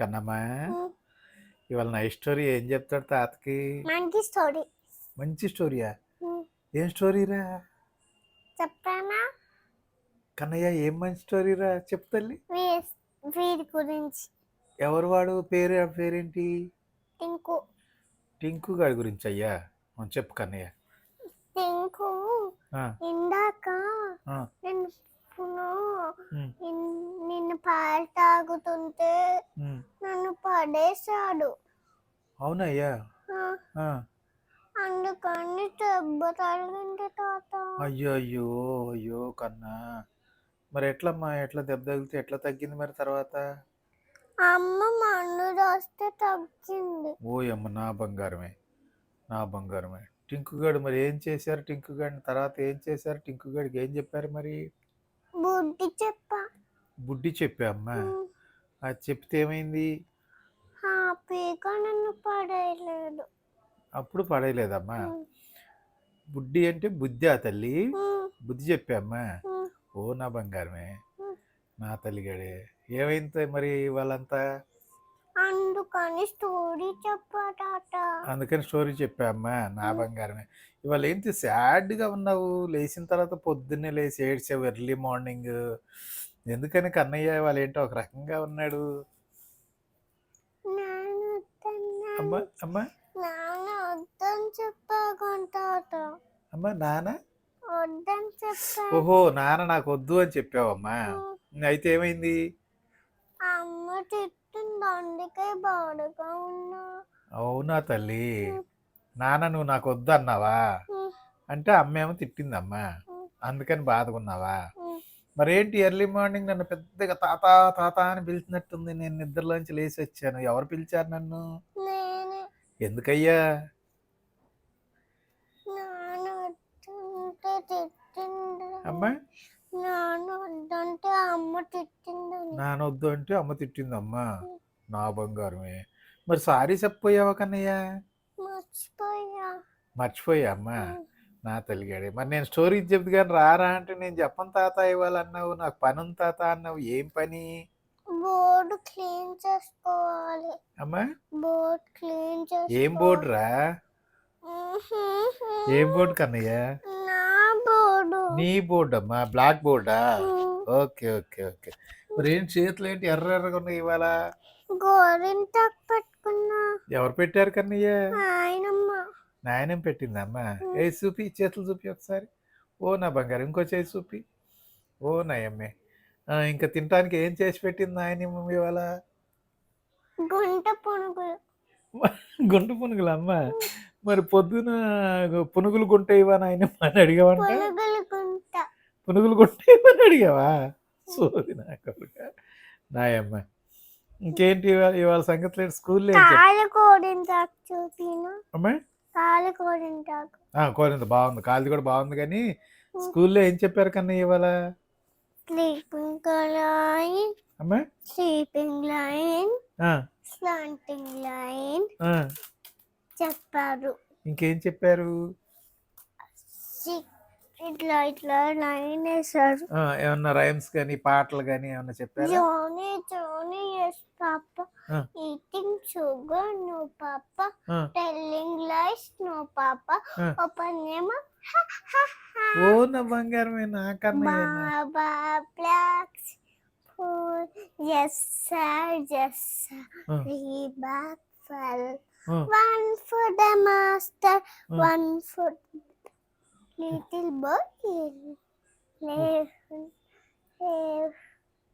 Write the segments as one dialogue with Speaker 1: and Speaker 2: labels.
Speaker 1: కన్నమ్మా? ఇవాళ night story ఏం చెప్తాడు తాతకి?
Speaker 2: మంచి స్టోరీ.
Speaker 1: మంచి స్టోరీయా? ఏం స్టోరీరా?
Speaker 2: చెప్పానా
Speaker 1: కన్నయ్య ఏం మంచి స్టోరీరా? చెప్పు తల్లి.
Speaker 2: వీ- వీరి గురించి.
Speaker 1: ఎవరు వాడు? పేరు పేరేంటి?
Speaker 2: టింకు.
Speaker 1: టింకు గారి గురించి అయ్యా? చెప్పు కన్నయ్య.
Speaker 2: టింకు ఇందాక నిన్ను పాలు తాగుతుంటే పడేశాడు.
Speaker 1: అవునయ్యా.
Speaker 2: అందుకని దెబ్బ తగిలింది తాత.
Speaker 1: అయ్యో అయ్యో అయ్యో కన్నా. మరి ఎట్లమ్మా ఎట్లా దెబ్బ తగిలితే ఎట్లా తగ్గింది మరి తర్వాత?
Speaker 2: అమ్మ మన్ను రాస్తే తగ్గింది.
Speaker 1: ఓ అమ్మ నా బంగారమే నా బంగారమే. టింకుగాడు మరి ఏం చేశారు టింకుగాడిని? తర్వాత ఏం చేశారు టింకుగాడికి ఏం చెప్పారు మరి?
Speaker 2: బుద్ధి చెప్పా.
Speaker 1: బుడ్డి చెప్పా అమ్మా. అది చెప్తే ఏమైంది?
Speaker 2: నన్ను పడేయలేదు.
Speaker 1: అప్పుడు పడేయలేదమ్మా. బుడ్డి అంటే బుద్ధి ఆ తల్లి? బుద్ధి చెప్పామ్మా. ఓ నా బంగారమే. నా తల్లిగాడే. ఏమైంది మరి వాళ్ళంతా?
Speaker 2: అందుకని స్టోరీ చెప్పా తాత
Speaker 1: అందుకని స్టోరీ చెప్పామ్మా నా బంగారమే. ఇవాళ ఏంటి సాడ్గా ఉన్నావు? లేచిన తర్వాత పొద్దున్నే లేచి ఏడ్చావు ఎర్లీ మార్నింగ్. ఎందుకని కన్నయ్య వాళ్ళు ఏంటో ఒక రకంగా ఉన్నాడు
Speaker 2: నాన్న వద్దన్నా
Speaker 1: అమ్మా అమ్మా.
Speaker 2: నాన్న వద్దని చెప్పాను తాత
Speaker 1: అమ్మా నాన్న.
Speaker 2: వద్దని చెప్పా.
Speaker 1: ఓహో నాన్న నాకు వద్దు అని చెప్పావమ్మా. అయితే ఏమైంది?
Speaker 2: అమ్మ తిట్టింది అందుకే బాధగా ఉన్నా.
Speaker 1: అవునా తల్లి? నాన్న నువ్వు నాకు వద్దు అన్నావా? అంటే అమ్మేమో తిట్టిందమ్మా. అందుకని బాధకున్నావా. మరేంటి ఎర్లీ మార్నింగ్ నన్ను పెద్దగా తాత తాత అని పిలిచినట్టుంది. నేను నిద్రలోంచి లేచి వచ్చాను. ఎవరు పిలిచారు నన్ను?
Speaker 2: నేనే
Speaker 1: ఎందుకయ్యా?
Speaker 2: తిట్టింది
Speaker 1: అమ్మా?
Speaker 2: నాన్న వద్దంటే అమ్మ తిట్టిందని
Speaker 1: నాన్న వద్దు అంటే అమ్మ తిట్టిందమ్మా. నా బంగారమే. మరి సారీ చెప్పపోయావా కన్నయ్య?
Speaker 2: మర్చిపోయా.
Speaker 1: మర్చిపోయా అమ్మా. నా తల్లిగాడే. మరి నేను స్టోరీ చెప్తు కానీ రారా అంటే నేను చెప్పను తాత ఇవ్వాలన్నావు నాకు పని ఉంది తాత అన్నావు. ఏం పని?
Speaker 2: బోర్డు క్లీన్ చేసుకోవాలి.
Speaker 1: అమ్మా?
Speaker 2: బోర్డు క్లీన్
Speaker 1: ఏం బోర్డు రా? ఏం బోర్డు కన్నయ్య?
Speaker 2: నా బోర్డు.
Speaker 1: అమ్మా బ్లాక్ బోర్డా? Okay okay okay. మరి ఏం చేతులు ఏంటి ఎర్ర ఎర్రగా ఉన్నాయి ఇవాళ?
Speaker 2: గోరింటాకు పెట్టుకున్నా.
Speaker 1: ఎవరు పెట్టారు కన్నయ్య?
Speaker 2: ఆయనమ్మ.
Speaker 1: నాయనం పెట్టిందమ్మా ఏ చూపి చేతులు చూపి ఒకసారి. ఓ నా బంగారు ఇంకో చేసి చూపి. ఓ నాయమ్మే. ఇంకా తినడానికి ఏం చేసి పెట్టింది నాయనమ్మ ఇవాళ?
Speaker 2: గుంట పునుగులు.
Speaker 1: గుంట పునుగులు? అమ్మ! మరి పొద్దున పునుగులు గుంట ఇవా నాయనమ్మ అని అడిగావంట.
Speaker 2: పునుగులు గుంట.
Speaker 1: ఇవ్వని అడిగావా? సోది నా కొడుక. నాయమ్మ ఇంకేంటి ఇవాళ ఇవాళ సంగతి లేదు స్కూల్లో ఏం చెప్ప
Speaker 2: కాలు కోరింటాకు చూపిన.
Speaker 1: అమ్మా?
Speaker 2: కాలు కోరింటాకు
Speaker 1: ఆ, కోరింది. బాగుంది. కాలిది కూడా బాగుంది కానీ స్కూల్లో ఏం చెప్పారు కన్నా ఇవాళ? అమ్మా?
Speaker 2: స్లీపింగ్ లైన్
Speaker 1: ఆ,
Speaker 2: స్లాంటింగ్ లైన్
Speaker 1: ఆ,
Speaker 2: చెప్పారు.
Speaker 1: ఇంకేం చెప్పారు?
Speaker 2: ఇట్లా ఇట్లా లైన్ వేసారు
Speaker 1: ఆ, ఏమన్నా రైమ్స్ కానీ పాటలు కానీ ఏమన్నా చెప్పారా?
Speaker 2: Johnny Johnny yes papa. Eating sugar no papa telling lies no papa. Open name
Speaker 1: ఓ నా బంగారమే నాకన్నా
Speaker 2: baa baa blacks full yes sir yes
Speaker 1: ah.
Speaker 2: Three bags full
Speaker 1: ah,
Speaker 2: one for the master
Speaker 1: ah.
Speaker 2: One for little boy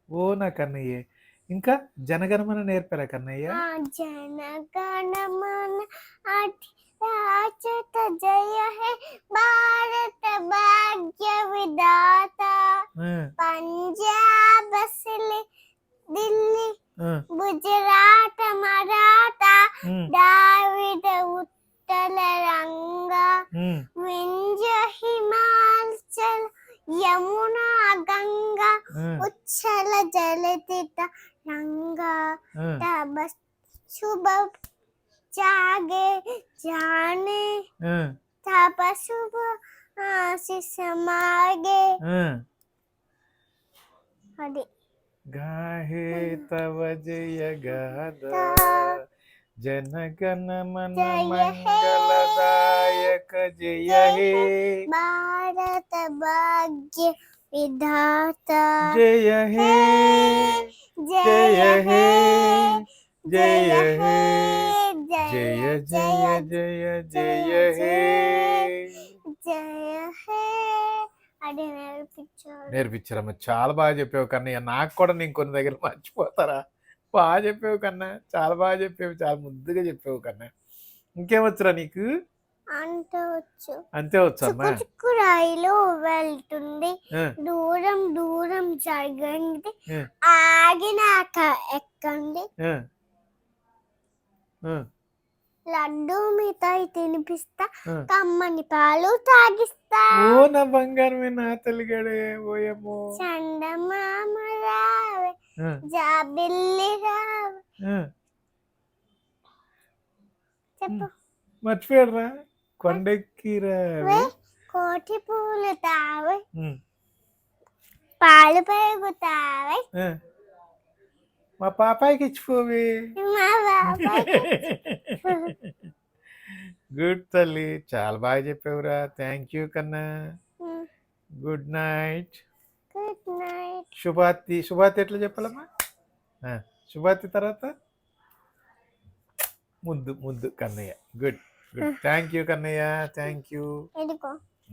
Speaker 1: ఓ నా కన్నయ్య. ఇంకా జనగణమన నేర్పారా కన్నయ్య?
Speaker 2: జనగణమన అతి రాజత జయ హే ಚಲ
Speaker 1: ಜಲತಿದ್ದ
Speaker 2: ರಂಗ ಶುಭ ಜಾಗೆ ಜಾಣೆ
Speaker 1: ತಪ
Speaker 2: ಶುಭ
Speaker 1: ಆಶಿಸಮಾಗೆ ಅದೇ. गाहे तव जय गादा
Speaker 2: जनगण मन
Speaker 1: मङ्गलदायक जय हे
Speaker 2: भारत भाग्य విధాత
Speaker 1: జయ హే జయ హే జయ హే జయ జయ జయ జయ హే
Speaker 2: జయ హే అది నేర్పించారు
Speaker 1: నేర్పించారమ్మ చాలా బాగా చెప్పావు కన్నయ్య నాకు కూడా నేను కొన్ని దగ్గర మర్చిపోతారా? బాగా చెప్పావు కన్నా చాలా బాగా చెప్పావు చాలా ముద్దుగా చెప్పావు కన్నా. ఇంకేమొచ్చురా నీకు?
Speaker 2: అంటవచ్చు
Speaker 1: అంతే వచ్చమ్మా
Speaker 2: చుక్కు రైలు వెళ్తుంది. దూరం దూరం జరగండి. ఆగినాక ఎక్కండి. లడ్డు మిఠాయి తినిపిస్తా. కమ్మని పాలు తాగిస్తా.
Speaker 1: ఓ నా బంగారమే నా తల్లిగాడే ఓయమ్మో
Speaker 2: చందమామ రావే జాబిల్లి రావే. చెప్పు.
Speaker 1: మర్చిపోయాడురా. కొండెక్కిరా
Speaker 2: కోటి పూలు తావే. పాలు పెరుగుతావే.
Speaker 1: మా పాపాయికి ఇచ్చిపోవే. గుడ్ తల్లి చాలా బాగా చెప్పావురా. థ్యాంక్ యూ కన్నా. గుడ్ నైట్
Speaker 2: గుడ్ నైట్
Speaker 1: శుభాతి శుభాతి ఎట్లా చెప్పాలమ్మా? శుభాతి తర్వాత? ముద్దు ముద్దు కన్నయ్య. గుడ్ థ్యాంక్ యూ కన్నయ్య థ్యాంక్ యూ